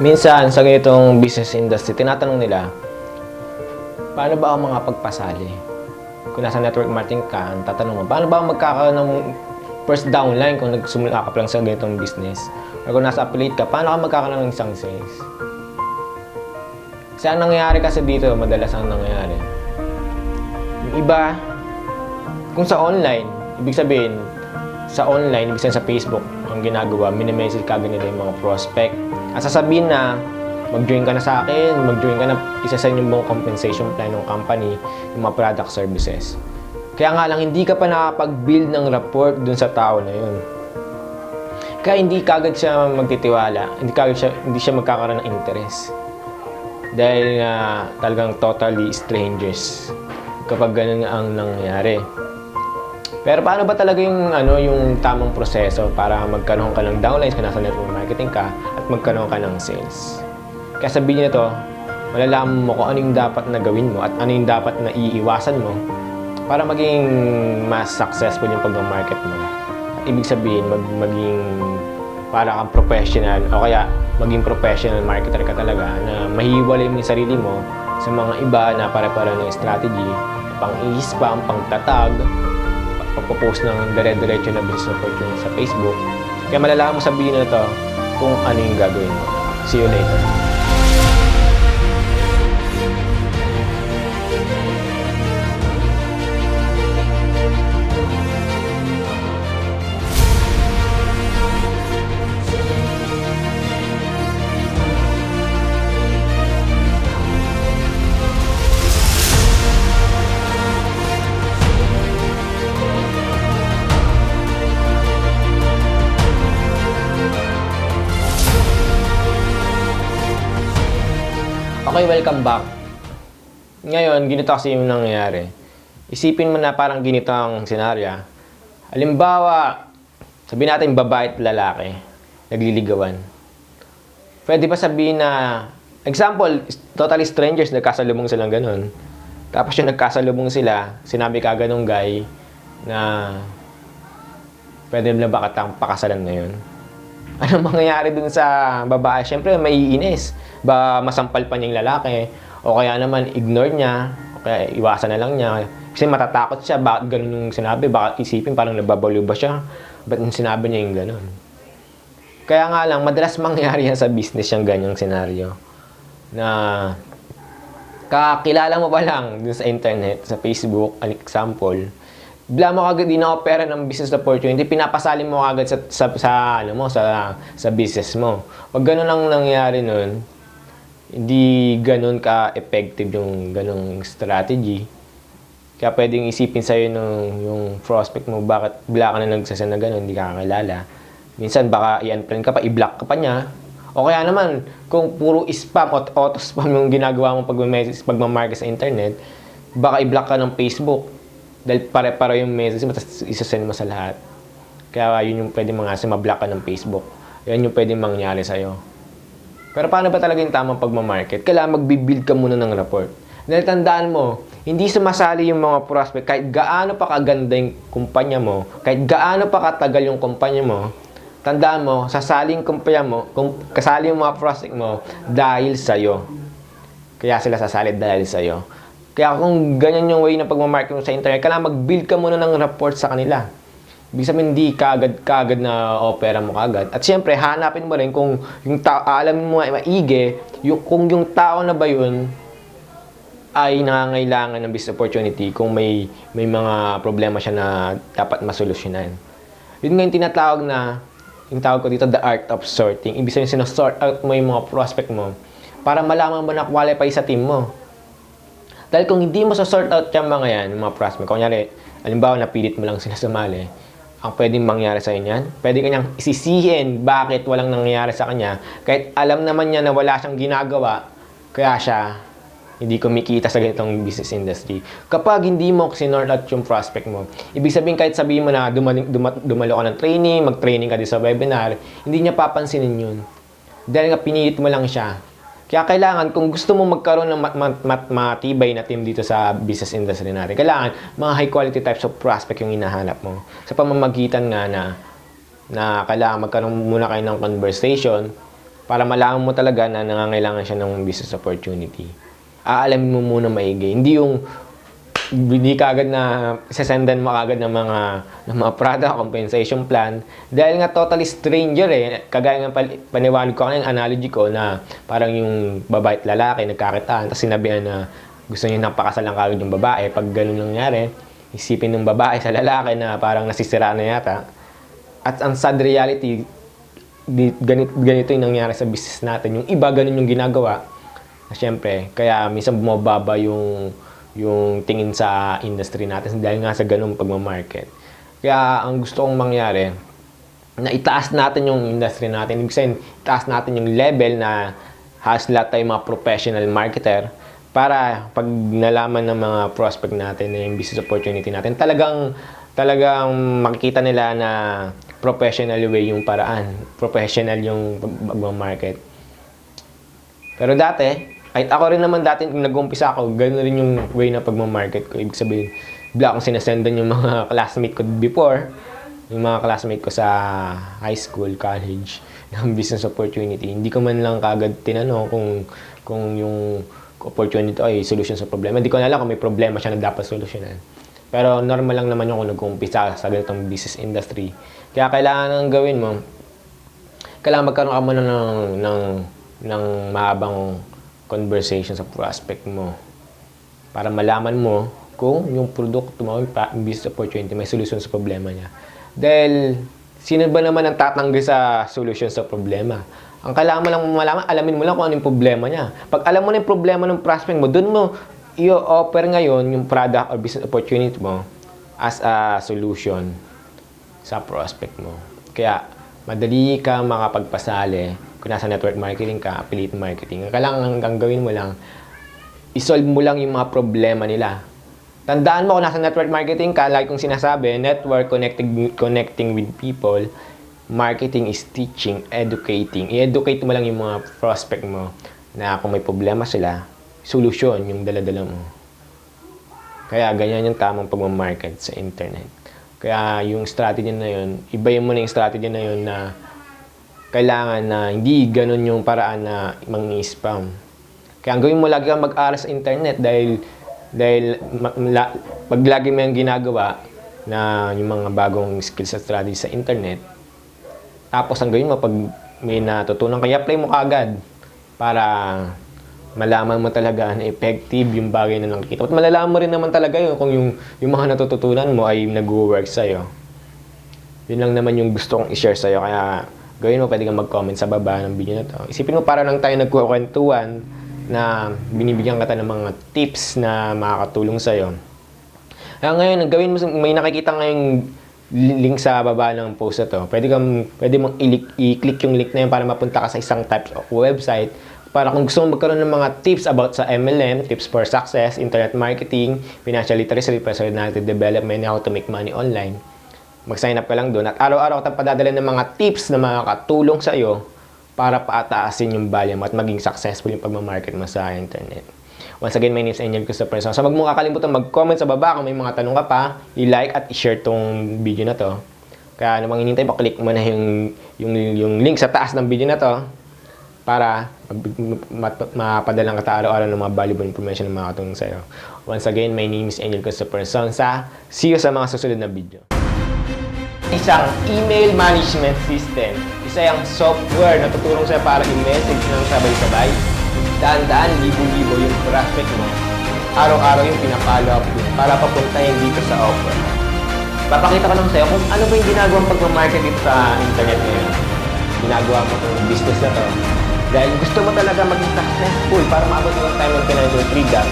minsan sa ganitong business industry, tinatanong nila, paano ba ako makapagpasali? Kung nasa network marketing ka, ang tatanong mo, paano ba ako magkakaroon ng first downline kung nagsimula ka pa lang sa ganitong business? Or kung nasa affiliate ka, paano ka magkakaroon ng isang sales? Kasi ang nangyayari kasi dito, madalas ang nangyayari. Yung iba, kung sa online, ibig sabihin, sa online, ibig sabihin sa Facebook, ang ginagawa, minimessage ka nila yung mga prospect. At sasabihin na, mag-join ka na sa akin, mag-join ka na, isa-send yung buong compensation plan ng company, yung mga product services. Kaya nga lang, hindi ka pa nakapag-build ng rapport dun sa tao na yun. Kaya hindi kagad siya magtitiwala, hindi kagad siya, hindi siya magkakaroon ng interest. Dahil nga talagang totally strangers kapag ganun ang nangyayari. Pero paano ba talaga yung ano yung tamang proseso para magkaroon ka ng downlines kung nasa network marketing ka magkaroon ka ng sales? Kaya sabihin nito, malalaman mo kung ano yung dapat na gawin mo at ano yung dapat na iiwasan mo para maging mas successful yung pag-market mo. At ibig sabihin, mag, maging para kang professional o kaya maging professional marketer ka talaga na mahiwalay mo yung sarili mo sa mga iba na pare-pareho ng strategy, pang i-spam, pang tatag, pagpo-post ng dire-diretso na business opportunity sa Facebook. Kaya malalaman mo sabihin na to kung ano yung gagawin mo. See you later. Okay, welcome back. Ngayon, ganito kasi yung nangyayari. Isipin mo na parang ganito ang senaryo. Halimbawa, sabihin natin babae at lalaki, nagliligawan. Pwede ba sabihin na, example, totally strangers, nagkasalubong silang ganun. Tapos yung nagkasalubong sila, sinabi ka ganung guy na pwede na ba katang pakasalan na yun? Ano mangyayari dun sa babae? Siyempre, maiinis. Ba masampal pa niya yung lalaki. O kaya naman, ignore niya. O kaya iwasan na lang niya. Kasi matatakot siya. Bakit ganun yung sinabi? Baka isipin parang nababaliw ba siya? Ba't sinabi niya yung ganun? Kaya nga lang, madalas mangyari yan sa business yung ganyang senaryo. Na kakilala mo pa lang dun sa internet, sa Facebook, an example, bigla mo kagad ina-opera ng business opportunity, pinapasali mo kagad sa, sa, sa, ano mo, sa, sa business mo. Pag ganun ang nangyari nun, hindi ganun ka-effective yung ganung strategy. Kaya pwedeng isipin sa'yo nung, yung prospect mo, bakit bigla ka na nagsasend na ganun, hindi ka kakilala. Minsan baka i-unfriend ka pa, i-block ka pa niya. O kaya naman, kung puro spam o auto-spam yung ginagawa mo pag pagmamarket sa internet, baka i-block ka ng Facebook. Dahil pare-pare yung message mo, tapos isasend mo sa lahat. Kaya yun yung pwede kasi ma-block ka ng Facebook. Yan yung pwede mangyari sa'yo. Pero paano ba talaga yung tamang pagmamarket? Kailangan magbibuild ka muna ng rapport. Dahil tandaan mo, hindi sumasali yung mga prospect kahit gaano pa kaganda yung kumpanya mo, kahit gaano pa katagal yung kumpanya mo, tandaan mo, sasali yung kumpanya mo, kung kasali yung mga prospect mo dahil sa'yo. Kaya sila sasali dahil sa'yo. Kaya kung ganyan yung way ng pagmamarket mo sa internet, kailangan mag-build ka muna ng rapport sa kanila. Ibig sabihin, hindi kagad, kagad na opera mo kagad. At siyempre, hanapin mo rin kung yung tao, alamin mo maigi, yung, kung yung tao na ba yun ay nangangailangan ng business opportunity kung may may mga problema siya na dapat masolusyonan. Yun nga yung tinatawag na, yung tawag ko dito, the art of sorting. Ibig sabihin, sinasort out mo yung mga prospect mo para malaman mo na qualify sa team mo. Dahil kung hindi mo sa sort out yung mga yan, yung mga prospect, kunyari, alimbawa, napilit mo lang sila ang pwedeng mangyari sa inyan, pwede kanyang isisihin bakit walang nangyayari sa kanya, kahit alam naman niya na wala siyang ginagawa, kaya siya hindi kumikita sa ganitong business industry. Kapag hindi mo sinort out yung prospect mo, ibig sabihin kahit sabihin mo na dumali, duma, dumalo ka ng training, mag-training ka din sa webinar, hindi niya papansinin yun. Dahil nga pinilit mo lang siya. Kaya kailangan, kung gusto mo magkaroon ng mat, mat, mat, matibay na team dito sa business industry natin, kailangan mga high quality types of prospect yung hinahanap mo. Sa pamamagitan nga na, na kailangan magkaroon muna kayo ng conversation para malaman mo talaga na nangangailangan siya ng business opportunity. Aalamin mo muna maigi. Hindi yung hindi ka agad na sasendan mo agad ng mga ng mga product compensation plan. Dahil nga totally stranger eh kagaya ng pal- paniwala ko kanina analogy ko na parang yung babae at lalaki nagkakitaan tapos sinabihan na gusto niya napakasal ng kagad yung babae. Pag ganun nangyari isipin ng babae sa lalaki na parang nasisira na yata. At ang sad reality di, ganito, ganito yung nangyari sa business natin. Yung iba ganun yung ginagawa. Na syempre kaya minsan bumababa yung yung tingin sa industry natin dahil nga sa ganung pagmamarket. Kaya ang gusto kong mangyari, na itaas natin yung industry natin. Ibig sabihin, itaas natin yung level na has lahat tayo mga professional marketer para pag nalaman ng mga prospect natin na yung business opportunity natin, talagang talagang makikita nila na professional way yung paraan. Professional yung pag- pagmamarket. Pero dati, kahit ako rin naman dati nung nag-umpisa ako, gano'n rin yung way na pagmamarket ko. Ibig sabihin, bigla akong sinasendan yung mga classmate ko before, yung mga classmate ko sa high school, college, ng business opportunity. Hindi ko man lang kagad tinanong kung kung yung opportunity ay solution sa problema. Hindi ko na alam kung may problema siya na dapat solusyonan. Pero normal lang naman yung kung nag-umpisa sa ganitong business industry. Kaya kailangan ang gawin mo, kailangan magkaroon ka muna ng, ng, ng mahabang conversation sa prospect mo para malaman mo kung yung produkto mo, yung business opportunity, may solusyon sa problema niya. Dahil, sino ba naman ang tatanggi sa solusyon sa problema? Ang kailangan mo lang malaman, alamin mo lang kung ano yung problema niya. Pag alam mo na yung problema ng prospect mo, doon mo i-offer ngayon yung product or business opportunity mo as a solution sa prospect mo. Kaya, madali ka makapagpasali kung nasa network marketing ka, affiliate marketing. Ang kailangan ang gawin mo lang, isolve mo lang yung mga problema nila. Tandaan mo kung nasa network marketing ka, like kung sinasabi, network connecting, connecting with people, marketing is teaching, educating. I-educate mo lang yung mga prospect mo na kung may problema sila, solusyon yung daladala mo. Kaya ganyan yung tamang pagmamarket sa internet. Kaya yung strategy na yun, ibayin mo na yung strategy na yun na kailangan na hindi ganun yung paraan na mang-spam. Kaya ang gawin mo lagi kang mag-aral sa internet dahil dahil la- pag lagi mo yung ginagawa na yung mga bagong skills at strategy sa internet, tapos ang gawin mo pag may natutunan ka, i-apply mo kagad para malaman mo talaga na effective yung bagay na nakikita. At malalaman mo rin naman talaga yun kung yung, yung mga natututunan mo ay nag-work sa'yo. Yun lang naman yung gusto kong i-share sa'yo. Kaya gawin mo, pwede kang mag-comment sa baba ng video na to. Isipin mo para lang tayo nagkukwentuhan na binibigyan ka ng mga tips na makakatulong sa'yo. Kaya ngayon, gawin mo, may nakikita ngayong li- link sa baba ng post na to. Pwede kang, pwede mong i-click yung link na yun para mapunta ka sa isang type of website para kung gusto mo magkaroon ng mga tips about sa MLM, tips for success, internet marketing, financial literacy, personality development, how to make money online, mag-sign up ka lang doon at araw-araw kita padadala ng mga tips na makakatulong sa iyo para paataasin yung value mo at maging successful yung pagmamarket mo sa internet. Once again, my name is Angel Christopher. So, wag mo kakalimutan mag-comment sa baba kung may mga tanong ka pa, i-like at i-share tong video na to. Kaya ano bang hinintay, pa-click mo na yung, yung, yung link sa taas ng video na to para mapadalang ka araw-araw ng mga valuable information na makatulong sa'yo. Once again, my name is Angel Christopher Sonsa. See you sa mga susunod na video. Isang email management system. Isa yung software na tutulong sa'yo para i-message ng sabay-sabay. Daan-daan, libo-libo yung prospect mo. Araw-araw yung pinapollow up mo para papunta yung dito sa offer. Papakita ko lang sa'yo kung ano ba yung ginagawang pagmamarket dito sa internet ngayon. Ginagawa mo itong business na to. Dahil gusto mo talaga maging successful para maabot yung time ng financial freedom,